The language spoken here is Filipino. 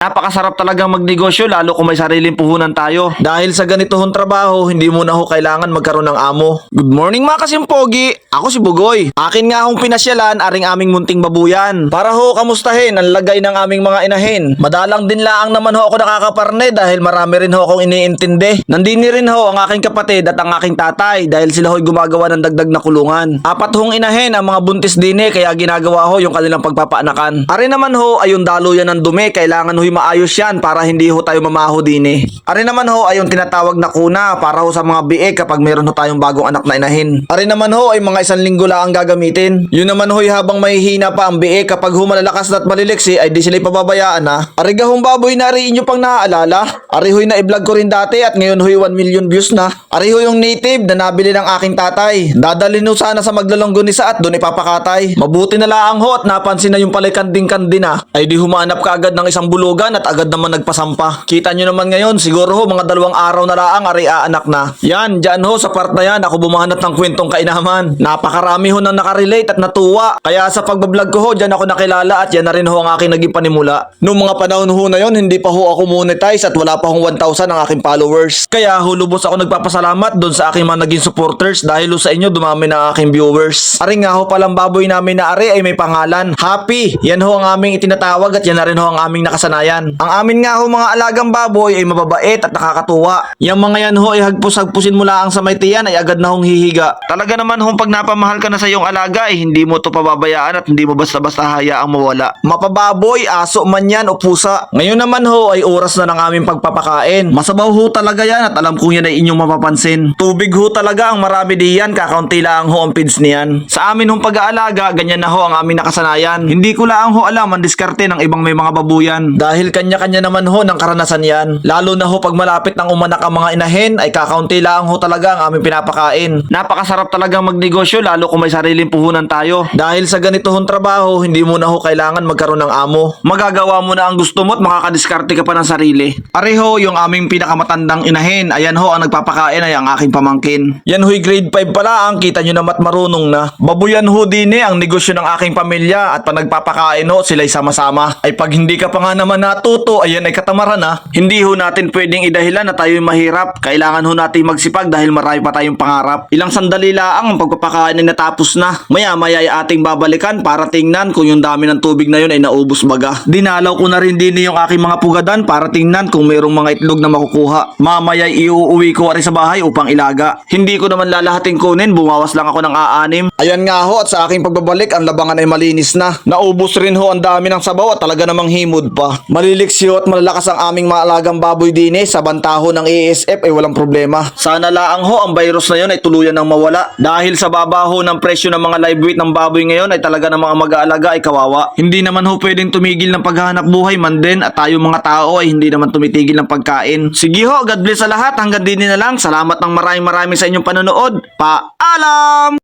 Napakasarap talagang magnegosyo lalo kung may sariling puhunan tayo. Dahil sa ganito hong trabaho, hindi mo na ho kailangan magkaroon ng amo. Good morning mga kasimpogi! Ako si Bugoy. Akin nga hong pinasyalan aring aming munting babuyan. Para ho kamustahin ang lagay ng aming mga inahin. Madalang din laang naman ho ako nakakaparne dahil marami rin ho akong iniintindi. Nandini rin ho ang aking kapatid at ang aking tatay dahil sila ho'y gumagawa ng dagdag na kulungan. Apat hong inahin ang mga buntis din eh kaya ginagawa ho yung kanilang pagpapaanakan. Ari naman ho ay yung daluyan ng dumi kailangan maayos yan para hindi ho tayo mamaho din eh. Ari naman ho ay yung tinatawag na kuna para ho sa mga biik kapag meron ho tayong bagong anak na inahin. Ari naman ho ay mga isang linggo lang ang gagamitin. Yun naman ho'y habang mahihina pa ang biik kapag ho malalakas na at maliliksi ay di sila pababayaan na. Ari gahong baboy na ari inyo pang naaalala. Ari ho'y na-vlog ko rin dati at ngayon ho'y 1 million views na. Ari ho yung native na nabili ng aking tatay. Dadalhin ho sana sa maglalongganisa at doon ipapakatay. Mabuti na lang ho at napansin na yung palay kanding-kandi na ay di humanap ka agad ng isang bulugan at agad naman nagpasampa. Kita nyo naman ngayon siguro ho mga dalawang araw na laang ari aanak na. Yan, dyan ho sa part na yan ako bumahanap ng kwentong kainaman. Napakarami ho na nakarelate at natuwa. Kaya sa pagbablog ko ho, dyan ako nakilala at yan na rin ho ang aking naging panimula. Noong mga panahon ho na yon, hindi pa ho ako monetize at wala pa hong 1,000 ang aking followers. Kaya ho lubos ako nagpapasalamat doon sa aking mga naging supporters dahil ho sa inyo dumami na aking viewers. Ari nga ho palang baboy namin na ari ay may pangalan. Happy! Yan ho ang aming itinatawag at yan na rin ho ang aming nakasanayan. Ang amin nga ho mga alagang baboy ay mababait at nakakatuwa. Yang mga yan ho ay hagpus-hagpusin mo lang sa may tiyan ay agad na hong hihiga. Talaga naman hong pag napamahal ka na sa iyong alaga ay hindi mo to pababayaan at hindi mo basta-basta hayaang mawala. Mapababoy, aso man yan o pusa. Ngayon naman ho ay oras na ng aming pagpapakain. Masabaw ho talaga yan at alam kong yan ay inyong mapapansin. Tubig ho talaga ang marami diyan, kakaunti lang ho ang feeds niyan. Sa amin hong pag-aalaga, ganyan na ho ang aming nakasanayan. Hindi ko lang ho alam ang diskarte ng ibang may mga babuyan. Dahil kanya-kanya naman ho ng karanasan yan. Lalo na ho pag malapit ng umanak ang mga inahin, ay kakaunti lang ho talaga ang aming pinapakain. Napakasarap talagang magnegosyo lalo kung may sariling puhunan tayo. Dahil sa ganito hong trabaho, hindi mo na ho kailangan magkaroon ng amo. Magagawa mo na ang gusto mo at makakadiskarte ka pa ng sarili. Areho, yung aming pinakamatandang inahin, ayan ho ang nagpapakain ay ang aking pamangkin. Yan ho'y grade 5 pala ang kita nyo namat marunong na. Babuyan ho din eh ang negosyo ng aking pamilya at pa nagpapakain ho sila'y sama-sama. Ay pag hindi ka pa nga naman natuto, ayan ay katamaran na. Hindi ho natin pwedeng idahilan na tayo'y mahirap. Kailangan ho natin magsipag dahil marami pa tayong pangarap. Ilang sandali lang ang pagpapakain ay natapos na. Maya-maya ay ating babalikan para tingnan kung yung dami ng tubig na yun ay naubos baga. Dinalaw ko na rin din yung aking mga pugadan para tingnan kung mayroong mga itlog na makukuha. Mamaya ay iuuwi ko rin sa bahay upang ilaga. Hindi ko naman lalahating kunin, bumawas lang ako ng aanim. Ayan nga ho at sa aking pagbabalik ang labangan ay malinis na. Naubos rin ho ang dami ng sabaw at talaga namang himod pa. Maliliksi ho at malalakas ang aming mga alagang baboy din eh. Sa bantaho ng ASF ay walang problema. Sana laang ho ang virus na yon ay tuluyan ng mawala. Dahil sa babaho ng presyo ng mga live weight ng baboy ngayon ay talaga namang ang mag-aalaga ay kawawa. Hindi naman ho pwedeng tumigil ng paghahanap buhay man din at tayo mga tao ay hindi naman tumitigil ng pagkain. Sige ho, God bless sa lahat. Hanggang din na lang. Salamat ng maraming maraming sa inyong panonood. Paalam!